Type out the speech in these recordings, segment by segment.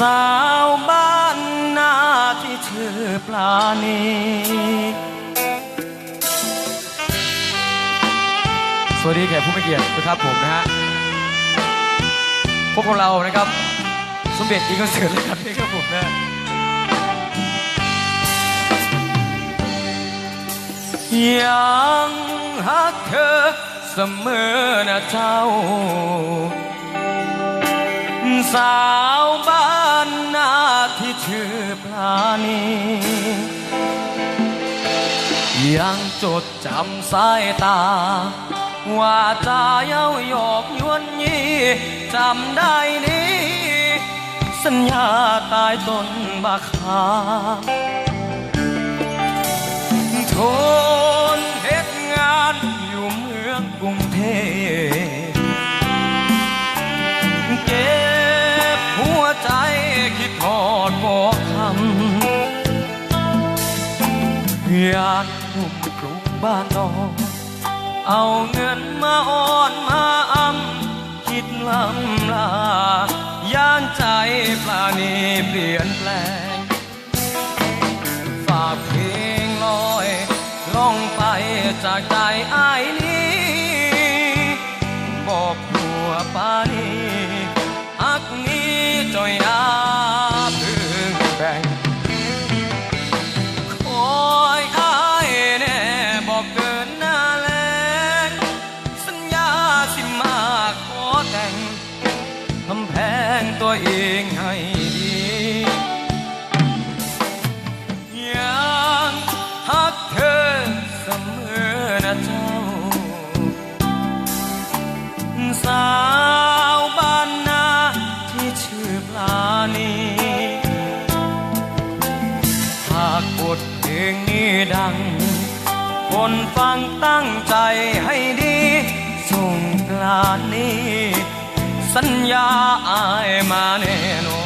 สาวบ้านนาที่ชื่อปลาณีสวัสดีแขกผู้มีเกียรติทุกครับผมนะฮะพวกเรานะครับ สมเด็จอีกก็เสือเลยครับนี่ครับผมนะยังฮักเธอเสมอนะเจ้า สาวบ้าน ชื่อปลานียังจดจำสายตา ว่าจาเย้าหยอกยวนยี่จำได้นี้สัญญาตายต้นบาคา บ้านนอกเอาเงินมาอ่อนมาอำคิดลำลาย่านใจปลานีเปลี่ยนแปลง ฝากเพลงลอยล่องไปจากใจอ้าย ตัวเองให้ดียังฮักเธอเสมอนะเจ้า สาวบ้านนาที่ชื่อปลาณีหากบทเพลงนี้ดัง คนฟังตั้งใจให้ดี ส่งกลานนี้ สัญญาอายมาแน่นอน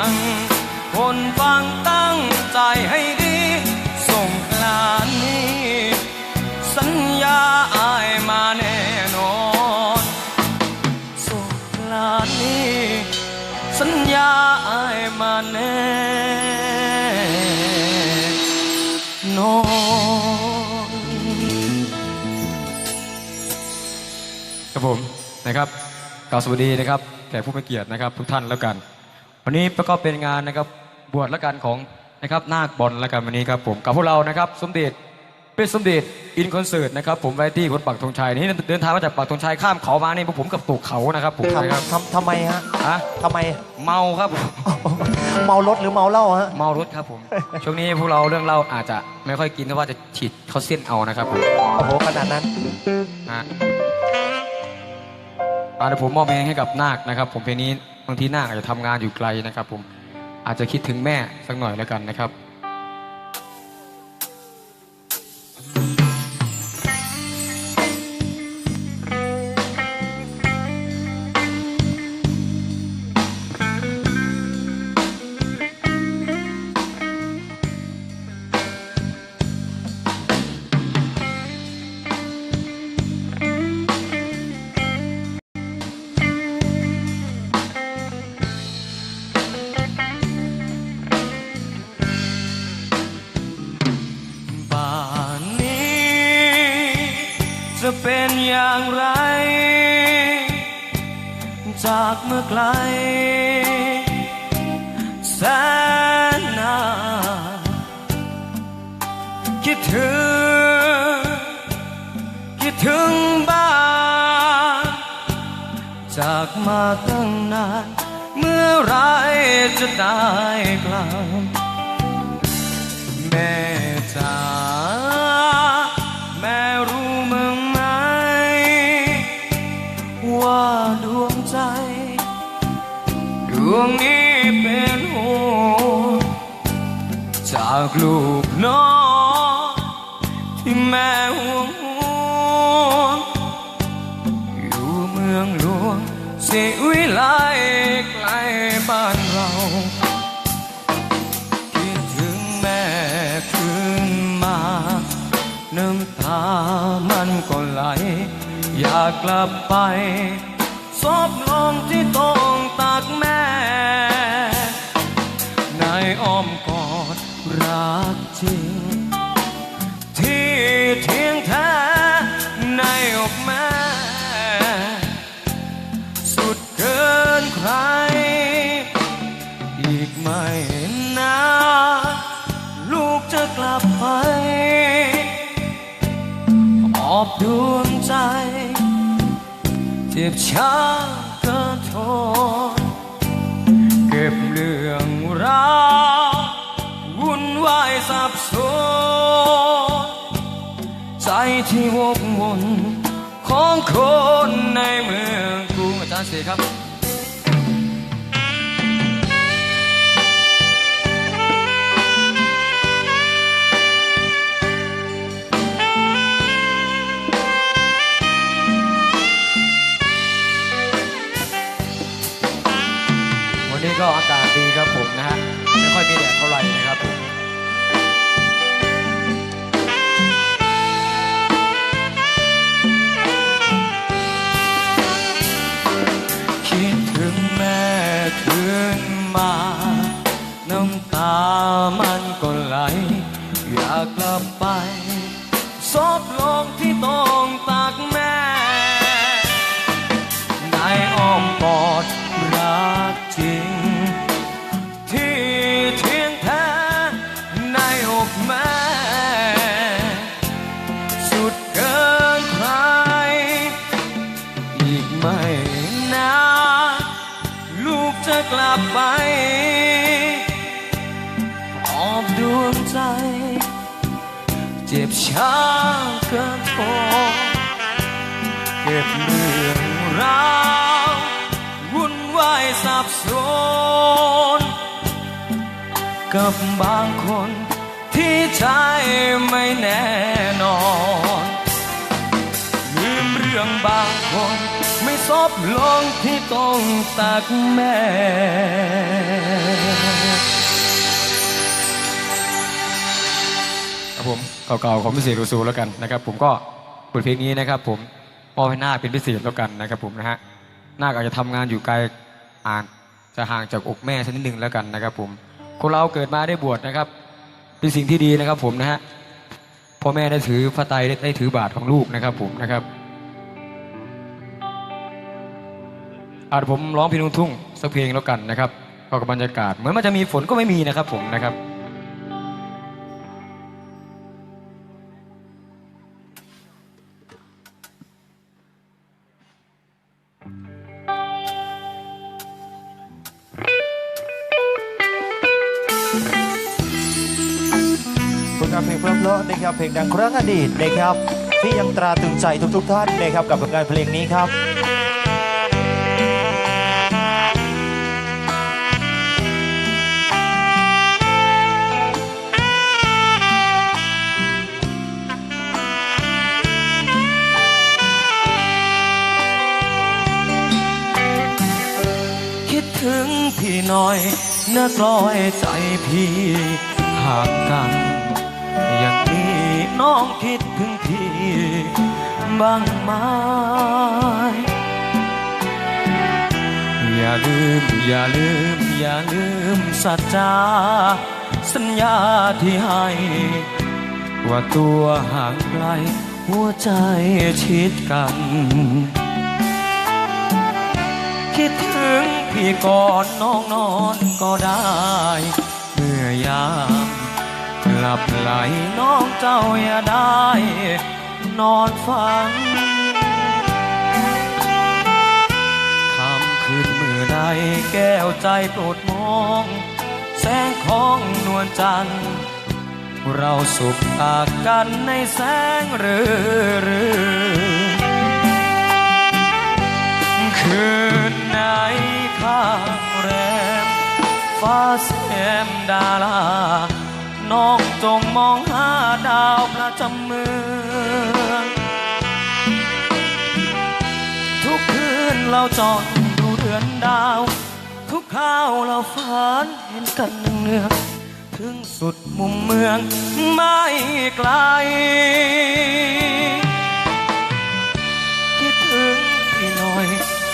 ัง คนฟังตั้งใจให้ดีส่งกลานนี้ สัญญาอายมาแน่นอนสุขลานี้ สัญญาอายมาแน่นอนครับผมนะครับกล่าวสวัสดีนะครับแขกผู้มีเกียรตินะครับ ทุกท่านแล้วกัน วันนี้ก็เป็นงานนะครับบวชแล้วกันของนะครับนาคบอลแล้วกันวันนี้ครับผมกับพวกเรานะครับสมเด็จเป็นสมเด็จอินคอนเสิร์ตนะครับผมไว้ที่วัดปักธงชัยนี่เดินทางมาจากปักธงชัยข้ามเขามานี่พวกผมกับตกเขานะครับผมนะครับทำทำไมฮะอะทำไมเมาครับผมเมารถหรือเมาเหล้าฮะเมารถครับผมช่วงนี้พวกเราเรื่องเล่าอาจจะไม่ค่อยกินเพราะว่าจะฉีดเขาเส้นเอานะครับผมโอ้โหขนาดนั้นฮะอ่าเดี๋ยวผมมอบเพลงให้กับนาคนะครับ ผมเพลงนี้ บางทีนาคอาจจะทำงานอยู่ไกลนะครับ ผมอาจจะคิดถึงแม่สักหน่อยแล้วกันนะครับ อย่างไร จากเมื่อไกล แสนนานคิดถึง คิดถึงบ้าน จากมาตั้งนาน เมื่อไรจะได้กลับแม่ากลูกน้องที่แม่ห่วงห่วงอยู่เมืองหลวงสิวิไลใกลบ้านเราคิดถึงแม่ขึ้นมาน้ำตามันก็ไหล อยากกลับไปซบลงที่ตรงตักแม่ ในอ้อมกอด อบดวงใจ เจ็บช้าเกินทน เก็บเรื่องราววุ่นวายสับสน ใจที่วกวนของคนในเมืองกรุงอาจารย์เสกครับ มา น้ำตามันก็ไหล อยากกลับไปซบลงที่ตรงตักแม่ในอ้อมกอดรักจริง ที่เทียงแท้ในอกแม่ สุดเกินใคร อีกไม่นาน กลับไปออบดวงใจ เจ็บช้าเกินพอเก็บเรื่องราววุ่นวายสับสน กับบางคนที่ใจไม่แน่นอนลืมเรื่องบางคน ไม่ซบลงที่ตรงตักแม่ ครับผมเก่าๆของพิเศษรูซูแล้วกันนะครับ ผมก็บทเพลงนี้นะครับผมมอบให้นาคเป็นพิเศษแล้วกันนะครับ ผมนะฮะนาคอาจจะทำงานอยู่ไกลอ่านจะห่างจากอกแม่สักนิดหนึ่งแล้วกันนะครับ ผมคนเราเกิดมาได้บวชนะครับ เป็นสิ่งที่ดีนะครับ ผมนะฮะพ่อแม่ได้ถือพระไตรได้ถือบาทของลูกนะครับ ผมนะครับ อาจผมร้องเพลงลูกทุ่งสักเพลงแล้วกันนะครับก็กับบรรยากาศ เหมือนมันจะมีฝนก็ไม่มีนะครับผมนะครับผลงานเพลงเพราะๆนะครับเพลงดังครั้งอดีตนะครับที่ยังตราตรึงใจทุกๆท่านนะครับกับผลงานเพลงนี้ครับ น่อยเนักลอยใจพี่ห่างกัน อย่างนี้น้องคิดถึงพี่บ้างไหมอย่าลืม อย่าลืม อย่าลืมสัจจาสัญญาที่ให้ ว่าตัวห่างไกลหัวใจชิดกัน พี่ก่อนน้องนอนก็ได้ เมื่อยามหลับไหลน้องเจ้าอย่าได้ นอนฝันคำคืนมือใดแก้วใจโปรดมอง แสงของนวลจันทร์เราสุขตากันในแสงเรือเรือคืนไหน ข้างแรม ฟ้าแซมดารา น้องจงมองหาดาวประจำเมือง ทุกคืนเราจอดดูเดือนดาว ทุกข้าวเราฝันเห็นกันเนืองถึงสุดมุมเมืองไม่ไกล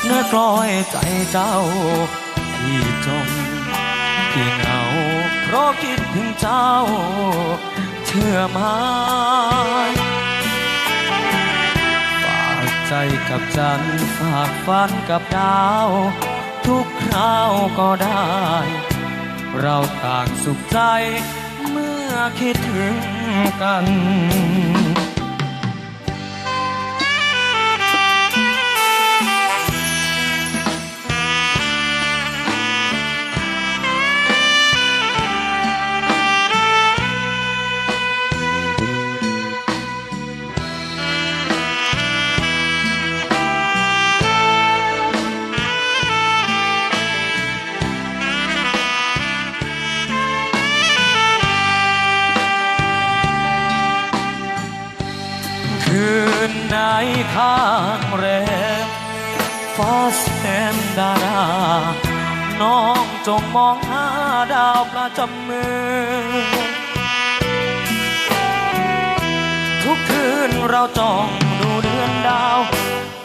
เนื้อกลอยใจเจ้าพี่จมพี่เหงาเพราะคิดถึงเจ้า เชื่อไหมฝากใจกับจันฝากฝันกับดาว ทุกคราวก็ได้ เราต่างสุขใจเมื่อคิดถึงกัน นไหนข้างแรมฟ้าแซมดาราน้องจงมองหาดาวประจำเมืองทุกคืนเราจ้องดูเดือนดาว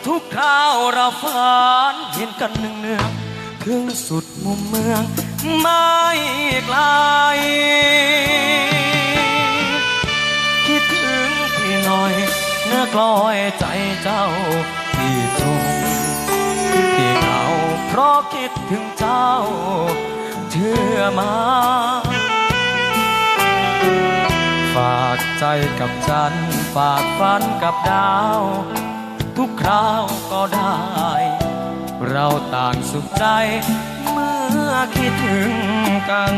ทุกคราวเราฝันเห็นกันเนืองถึงสุดมุมเมืองไม่ไกล กลอยใจเจ้าพี่จงพี่เหงาเพราะคิดถึงเจ้า เชื่อมา ฝากใจกับฉัน ฝากฝันกับดาว ทุกคราวก็ได้ เราต่างสุขใจเมื่อคิดถึงกัน